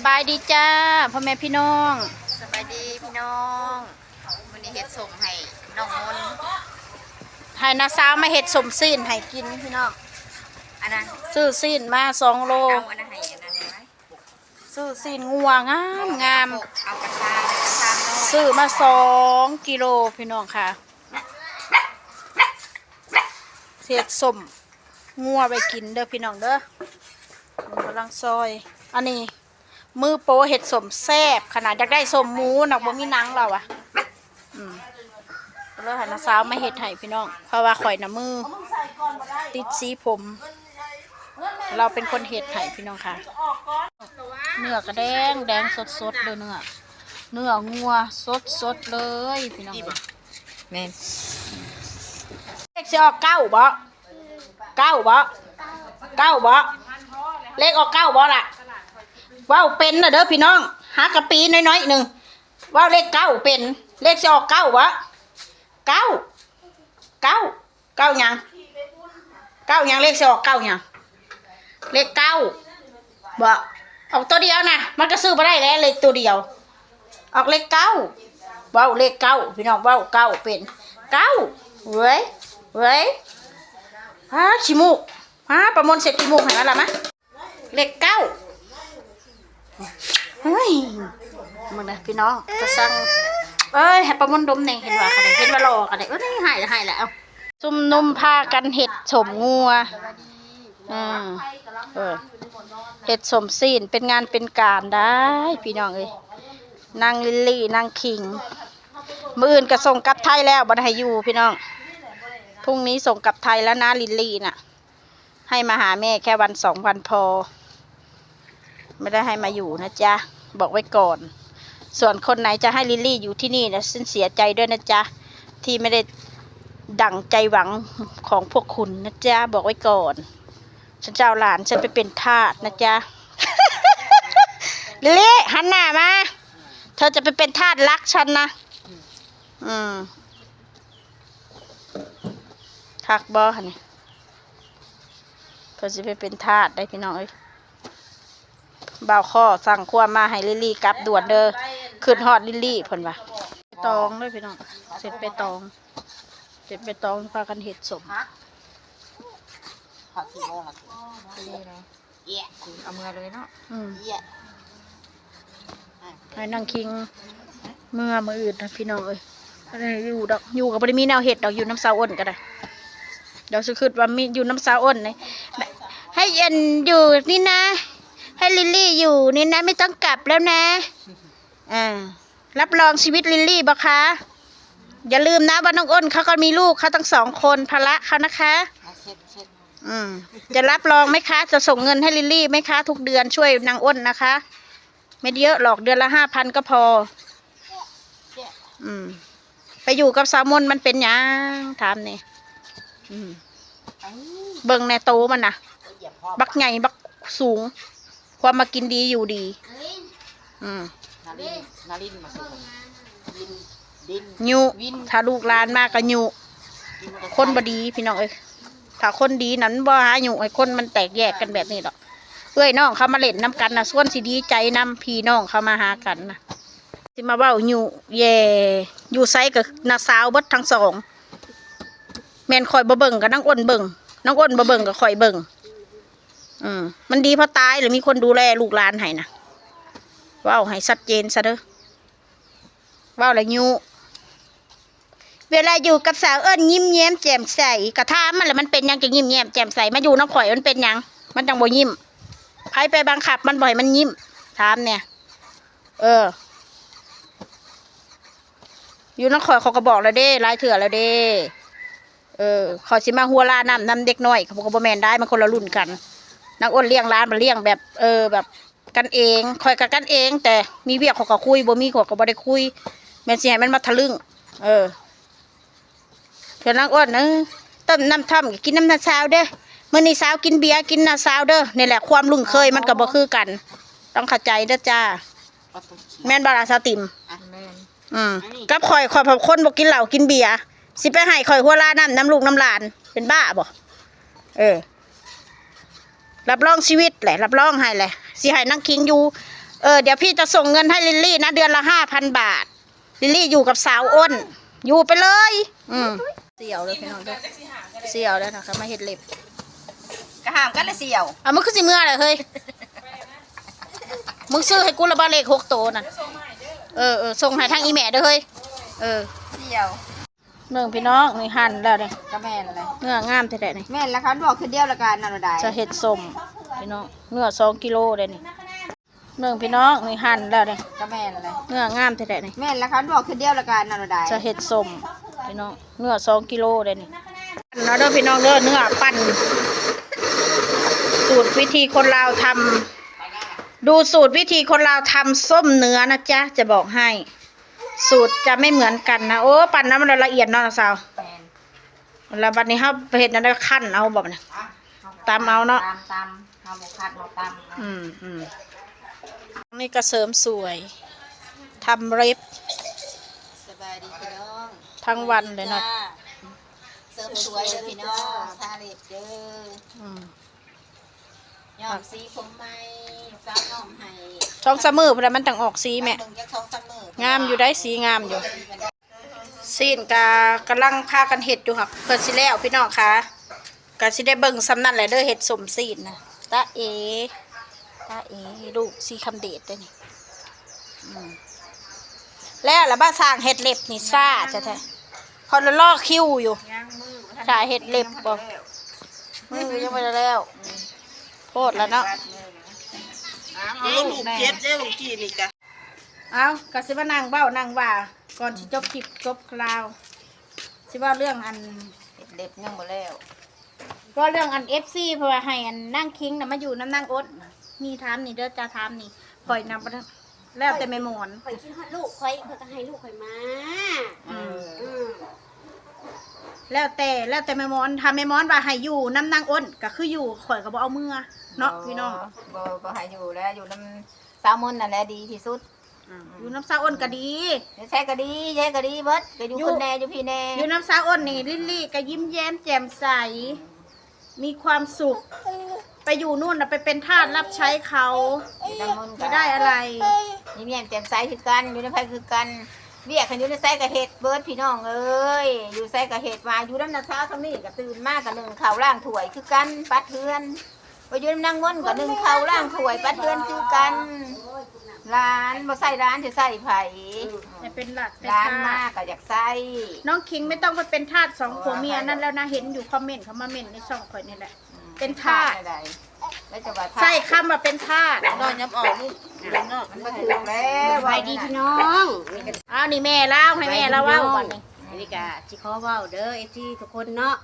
สบายดีจ้าพ่อแม่พี่น้องสบายดีพี่น้องวันนี้เฮ็ดส่งให้น้องมนต์ให้นาสาวมาเห็ดสมซีนให้กินพี่น้องอันนั้นซื้อซีนมาสองโลเอาอันนั้นให้อันนั้นได้ไหมซื้อซีนงัวงามงามเอากระชายกระชายน้อยซื้อมาสองกิโลพี่น้องค่ะเสียดสมงัวไปกินเด้อพี่น้องเด้อมันกำลังซอย อันนี้ มือโปะเห็ดสมแซบขนาดอยากได้สมหมูหนักบ่มีหนังเราอะอืมแล้วให้นาสาวมาเห็ดให้พี่น้อง เพราะว่าข่อยน้ำมือ ติดสีผม เราเป็นคนเห็ดไห่พี่น้องค่ะ เนื้อกระแดงแดงสดสดๆเลยเนื้อเนื้องัวสดสดๆเลยพี่น้องแม่นเลขสิออกเก้าบ่เก้าบ่เก้าบ่เลขออกเก้าบ่ล่ะ ว้าวเป็นนะเด้อพี่น้อง หากระปีน้อยๆหนึ่งว้าวเลขเก้าเป็น เลขสิออกเก้าบ่เก้าเก้าเก้ายังเก้ายังเลขสิออกเก้ายังเลขเก้าบ่ออกตัวเดียวนะมันก็ซื้อมาได้แล้วเลขตัวเดียว ออกเลขเก้าว้าวเลขเก้าพี่น้องว้าวเก้าเป็นเก้าเว้ยเว้ยฮะขี้มูกฮะประมวลเสร็จขี้มูกเห็นไหมล่ะมะเลขเก้า เฮ้ยมึงนะพี่น้องจะสั่งเอ้ยให้ประมวลดมเนี่ยเห็นว่ากันเห็นว่ารอกันเลยเอ้ยหายแล้วหายแล้วซุ่มนุ่มพากันเห็ดฉมงัวอืมเออเห็ดสมศีลเป็นงานเป็นการได้พี่น้องเอ้ยนางลิลลี่นางคิงมืออื่นก็ส่งกลับไทยแล้วบันให้อยู่พี่น้องพรุ่งนี้ส่งกลับไทยแล้วนะลิลลี่น่ะ ให้มาหาแม่แค่วันสองวันพอ ไม่ได้ให้มาอยู่นะจ๊ะ บอกไว้ก่อน ส่วนคนไหนจะให้ลิลลี่อยู่ที่นี่นะฉันเสียใจด้วยนะจ๊ะ ที่ไม่ได้ดั่งใจหวังของพวกคุณนะจ๊ะ บอกไว้ก่อน ฉันจะเอาหลานฉันไปเป็นทาสนะจ๊ะ ลิลลี่หันหน้ามา เธอจะไปเป็นทาสรักฉันนะ อืมทักบอค่ะนี่เธอจะไปเป็นทาสได้พี่น้องเอ้ย บ่าวข้อสั่งความมาให้ลิลลี่กลับด่วนเด้อขึ้นฮอดลิลลี่เพิ่นว่าไปตองเลยพี่น้องเสร็จไปตอง เสร็จไปตองพากันเห็ดสมผัดสีโมงผัดสีนี่เลยเย่เอามือเลยเนาะอืมเย่ให้นั่งคิงเมื่อมืออื่นนะพี่น้องเอ้ยอะไรอยู่ดอกอยู่กับบริมีแนวเห็ดดอกอยู่น้ำซาอ้นก็ได้เดี๋ยวจะคิดว่ามีอยู่น้ำซาอ้นเลยให้เย็นอยู่นี่นะให้ ลิลลี่อยู่นี่นะไม่ต้องกลับแล้วนะอ่ารับรองชีวิตลิลลี่บะคะอย่าลืมนะว่าน้องอ้นเขาก็มีลูกเขาทั้งสองคนภาระเขานะคะเอาเช็ดเช็ดอืมจะรับรองไหมคะ จะส่งเงินให้ลิลลี่ไหมคะ ทุกเดือนช่วยนางอ้นนะคะ ไม่เยอะหรอกเดือนละห้าพันก็พอ อืม ไปอยู่กับสาวมนมันเป็นหยังถามเนี่ยอืมเอ้ยเบิ่งในโตมันนะเหยียบพ่อบักใหญ่บักสูง ความมากินดีอยู่ดี อืมนารินนารินมาส่งดินดินยุวินถ้าลูกหลานมากก็ยุดินกระชายคนบดีพี่น้องเอ้ยถ้าคนดีนั้นบ่หายุไอ้คนมันแตกแยกกันแบบนี้หรอกเอ้ยน้องเขามาเล่นน้ำกันนะส่วนสิดีใจนำพี่น้องเขามาหากันนะสิมาเว้ายุแย่อยู่ไซกับนาสาวเบิดทั้งสอง แม่นคอยบ่เบิ่งกับนั่งอ้นเบิ่งนั่งอ้นบ่เบิ่งกับคอยเบิ่ง อืมมันดีเพราะตายหรือมีคนดูแลลูกหลานให้นะว้าวให้ชัดเจนซะเด้อว้าแล้วยุเวลาอยู่กับสาวเอิญยิ้มแย้มแจ่มใสกระทามันแหละมันเป็นยังจะยิ้มแย้มแจ่มใสมาอยู่น้ำข่อยมันเป็นยัง มันจังบ่ยิ้มใครไปบังคับมันบ่อยมันยิ้มถามเนี่ย เออ อยู่น้ำข่อยเขาก็บอกแล้วเด้ลายเถื่อแล้วเด้เออขอสิมาหัวลาน้ำน้ำเด็กน้อยเขาบกว่าบ่แมนได้มันคนละรุ่นกัน นักอ้นเลี้ยงร้านมันเลี้ยงแบบ เออแบบกันเองคอยกับกันเอง แต่มีเวียกเขาก็คุยบ่มีเขาก็บ่ได้คุยแม่นสิให้มันมาทะลึ่งเออเพื่อนนางอ้วนเออต้มน้ำท่อมก็กินน้ำน้ำสาวเด้อมื่อนี้สาวกินเบียร์กินน้ำสาวเด้อนี่แหละความลุงเคยมันก็บ่คือกัน ต้องเข้าใจเด้อจ้าเอาตัวเขียวแม่นบาราสาวติมอะแม่นอืมกับข่อยข่อยพอคนบ่กินเหล้ากินเบียร์สิไปให้ข่อยหัวลาน้ำน้ำลูกน้ำหลาน เป็นบ้าบ่เออ รับรองชีวิตแหละ รับรองให้แหละสิให้นั่งคิงอยู่ เออเดี๋ยวพี่จะส่งเงินให้ลิลลี่นะเดือนละห้าพันบาท ลิลลี่อยู่กับสาวอ้น อยู่ไปเลย อืมเสี่ยวเลยพี่น้องเด้อเสี่ยวแล้วนะคะมาเห็ดเล็บกระหามกันเลยเสี่ยวอะมึงคือสิเมื่อไรเฮ้ยมึงซื้อให้กูละบาเลขหกโตวนั่นเออเออส่งให้ทางอีแม่เด้อเฮ้ยเออเสี่ยว เนื่องพี่น้องนี่หั่นแล้วเนี่ยกระแม่นอะไรเนื้องามแท้ๆนี่แม่นแล้วเขาบอกคือเดียวละกันนอนได้จะเห็ดสมพี่น้องเนื้อสองกิโลเลยนี่เนื่องพี่น้องนี่หั่นแล้วเนี่ยกระแม่นอะไรเนื้องามแท้ๆนี่แม่นแล้วเขาบอกคือเดียวละกันนอนได้จะเห็ดสมพี่น้องเนื้อสองกิโลเลยนี่ปั่นเนาะเด้อพี่น้องเด้อเนื้อปั่น สูตรวิธีคนลาวทำดูสูตรวิธีคนลาวทำส้มเนื้อนะจ๊ะจะบอกให้ สูตรจะไม่เหมือนกันนะโอ้ปั่นน้ำมันละเอียดเนาะสาวแม่นแล้วบัดนี้เขาไปเห็ดนั่นได้ขั้นเอาบอกนะตามเอาเนาะตามตามทำหมกคัดหมกตามอืมอืมนี่ก็เสริมสวยทำเล็บสบายดีพี่น้องทั้งวันเลยเนาะเสริมสวยเลยพี่น้องทาเล็บเด้ออืม ย้อมสีผมไหมสาวย้อมให้ช่องสะมือเพราะมันต่างออกสีแม่ เบิ่งจักสองสามมื้องามอยู่ได้สีงามอยู่ซีนกากำลังพากันเห็ดอยู่ค่ะเพื่อสิแล้วพี่น้องคะก็สิได้เบิ่งสำนั่นแหละเด้อเห็ดสมซีนนะตาเอตาเอลูกสีคำเดชเด้อนี่อืมแล้วละบ้าสร้างเห็ดเล็บนี่ซ่าจะแท้พอละลอกคิ้วอยู่ ย่างมือถ่ายเห็ดเล็บบ่ มือยังไม่ได้แล้วโทษแล้วเนาะเด้ลูกเจ็ดเด้ลูกกี่นี่กะเอากะสิว่านางเบ้านางว่า ก่อนที่จบคลิปจบคราวสิว่าเรื่องอันเล็บยังบ่แล้วก็เรื่องอันเอฟซีเพราะว่าให้อันนั่งคิงนะมาอยู่น้ำนั่งอดมีถามนี่เด้อจ้าถามนี่ปล่อยนำไปเถอะแล้วแต่ไม่หมอนข่อยคิดฮอดลูกข่อยเพิ่นก็ให้ลูกข่อยมาอืมอืม แล้วแต่แล้วแต่ไม่หมอนทำไม่หมอนว่าให้อยู่น้ำนั่งอดก็คืออยู่ข่อยก็บ่เอามือเนาะพี่น้องบ่บ่ให้อยู่แล้วอยู่นำสาวมนต์นั่นแหละดีที่สุดอยู่น้ำซาอ้นก็ดีใช้ก็ดีใช้ก็ดีเบิดก็อยู่อยู่คนแน่อยู่พี่แน่อยู่น้ำซาอ้นนี่ลิลลี่ก็ยิ้มแย้มแจ่มใส มีความสุข ไปอยู่นู่นนะไปเป็นทาสรับใช้เขาอยู่นำมนต์ก็ไม่ได้อะไรยิ้มแย้มแจ่มใสคือกันอยู่ในไผคือกัน เบี้ยคันอยู่ในไสก็เฮ็ดเบิดพี่น้องเอ้ยอยู่ไสก็เฮ็ดมาอยู่นำนาเช้าซำนี้ก็ตื่นมาก็นึ่งข้าวล้างถ้วยคือกันปัดเทือนไปอยู่นำนางมนต์ก็นึ่งข้าวล้างถ้วยปัดเทือนคือกันร้านบ่ใส่ร้านสิใส่ไผจะเป็นหลักเป็นร้านทามาสก็อยากใส่น้องคิงไม่ต้องไปเป็นทาสสองผัวเมียนั่นแล้วนะเห็นอยู่คอมเมนต์เขามาเมนต์ในช่องข่อยนี่แหละเป็นทาสอะไร แล้วจะว่าทาสใช่คำว่าเป็นทาสนอนยับออกลูกมันก็ถูกแล้วสบายดีพี่น้องอ้าวนี่แม่เล่าให้แม่เล่าเว่าก่อนนี่อันนี้ก็สิขอเว้าเด้อ FC ทุกคนเนาะ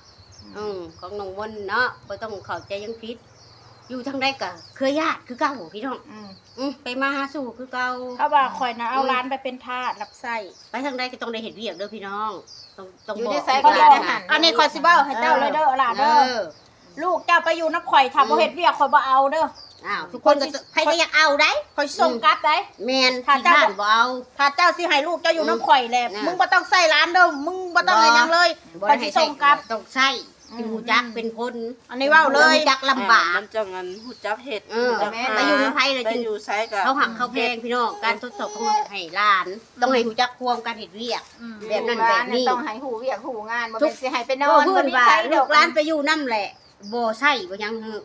อืมของน้องวนเนาะบ่ต้องเข้าใจยังผิดอยู่ทางใดก็เครือญาติคือเก่าพี่น้องอืมอืมไปมาหาสู่คือเก่าเขาว่าข่อยนะเอาร้านไปเป็นทาสรับไส้ไปทางใดก็ต้องได้เห็นเวียกเด้อพี่น้องต้องต้องอยู่บอกในไซเขาส์บก็อกได้หันอันนี้ข่อยสิเบ้าให้เจ้าเลยเด้อหลานเอเด้ออ ลูกเจ้าไปอยู่น้ำข่อยทำบ่เฮ็ดเวียกข่อยบ่เอาเด้อ อ้าวทุกคนก็ใครก็อยากเอาได้ข่อยส่งกลับได้ แม่นถ้าที่เจ้า บ้านบ่เอา ถ้าเจ้าสิให้ลูกเจ้าอยู่น้ำข่อยแหละน่ะ มึงบ่ต้องใส่ร้านเด้อ มึงบ่ต้องให้หยังเลยบ่ข่อยให้สิส่งกลับ ต้องใช้เป็นหูจักเป็นคนอันนี้เว้าเลยหูจักลำบาก มันจะเงินหูจักเห็ดเออหูจักไปอยู่ในไผเลยไปจึง อยู่ไซกับ เขาหักเขาแพงพี่น้องการทดสอบของให้หลาน ต้องให้หูจักควมการเห็ดเวียก อืมแบบนั้นแบบนี้ ต้องให้หูเวียกหูงานบ่ทุเป็กนสิให้ไปนอโอ้นเพื่อนบ่มีว่าใครดลูอกกหลานไปอยู่น้ำแหละ บ่ใส่บ่ยังหือ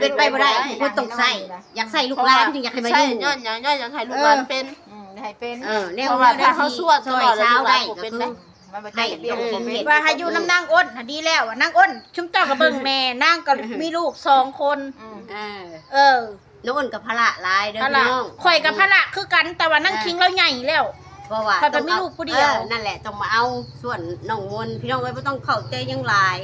เป็นไปบ่ได้ทุกคนต้องใส่อยากใส่ลูกหลานจึงอยากให้มาอใช่ยู่ย้อนย้อนย้อนยังให้ลูกหลานเป็นอืมให้เป็นเออแนวเพราะว่าถ้าเขาสวดซอยตลอดเลยเช้าได้ลูกหลานก็เป็นคือ ไหมมันบ่ได้เฮ็ดเวียกบ่เป็นว่าให้อยู่น้ำนางอ้นน่ะดีแล้วอะนางอ้นชุมเจ้ากับเบิ่งแม่นางก็มีลูกสองคน อืม เออเออน้องอ้นกับพระหลายเด้อพระพี่ละน้อง ข่อยกับพระละคือกันแต่ว่านั่งคิงแล้วใหญ่แล้ว เพราะว่าเขาจะมีลูกผู้เดียว ออนั่นแหละต้องมาเอาส่วนน้องมนต์พี่น้องไว้บ่ต้องเข้าใจยังหลาย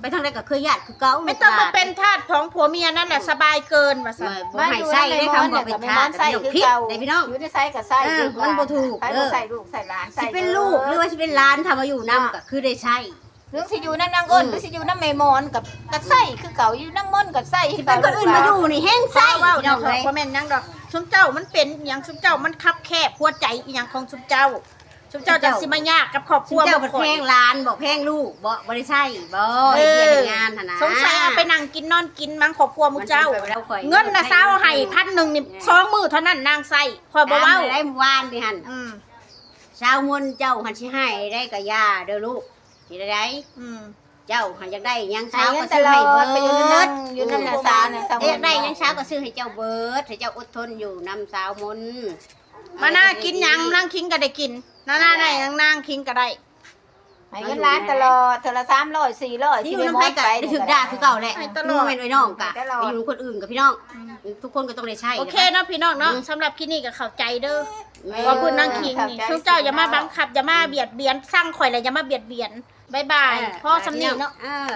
ไปทางใดก็เคยญาติคือเก่าไม่ต้องมาเป็นทาสของผัวเมียนั่นแหละสบายเกินว่าเอซั่นอบ่ให้ใส่ได้คำบอกเป็นทาสใส่เดี๋ยวคือผิดเก่าได้พี่น้อง อยู่ในไซส์ก็ใส่เออมันบ่ถูกใครเอบ่อใส่ลูกใส่หลานใส่สิเป็นลูกหรือว่าสิเป็นหลานทำมาอยู่นํก็คือได้ใช้เรื่องสิอยู่นำนางอ้นอืมหรือสิอยู่นำแม่มอนกับก็ใส่คือเก่าอยู่นำมนต์ก็ใส่สิเป็นคนอื่นมาอยู่นี่แห้งใส่เว้าพี่เดี๋น้ยอวงเถเลอะยบ่แม่นหยังดอกชุมเจ้ามันเป็นหยังชุมเจ้ามันคับแคบหัวใจอีหยังของชุมเจ้า ชุมเจ้าจะสิมายากกับครอบครัวเจ้าบ่เป็นค่อแพยงร้านบอกแพงลูกบ่บ่ได้ใช่บ่เอไอ้เรียอนงานหั่นนะสงสัยเอาไปนั่งกินนอนกินมั้งครอบครัวหมุเจ้ามันสิไปแล้วข่อยเงินนะสาวให้พันหนึ่งนี่สองมือเท่านั้นนางใส่คอยบ่เว้าตมได้เมื่อวานนี่หั่นอืมชาวมนต์เจ้าหันสิให้ได้ก็ย่าเด้อลูกสิได้ได้อืม เจ้าหันอยากได้หยังใช้เช้าเงิก็นตซื้อลอให้ดเบิไปอยู่ดนั่นอยู่นั่นนะสาวเนี่ยสาวอยากได้หยังเช้าก็ซื้อให้เจ้าเบิดให้เจ้าอดทนอยู่นำสาวมนต์มาน่ากินหยังนั่งคิงก็ได้กิน น่าน่าได้นั่งนั่งคิงก็ได้ให้เงินล้านตลอดเทอละสามร้อยสี่ร้อยที่อยู่น้ำไผ่ก็ได้ถึกด่าคือเก่าแหละให้ตลอดมึงเป็นไอ้น้องกะไปอยู่คนอื่นกับพี่น้อง ทุกคนก็ต้องได้ใช้โอเคเนาะพี่น้องเนาะสำหรับที่นี่ก็เข้าใจเด้อว่าพูดนั่งคิงนี่ชุมเจ้าอย่ามาบังคับอย่ามาเบียดเบียนสร้างข่อยเลยอย่ามาเบียดเบียนบายบายพ่อสำนีเนาะเออ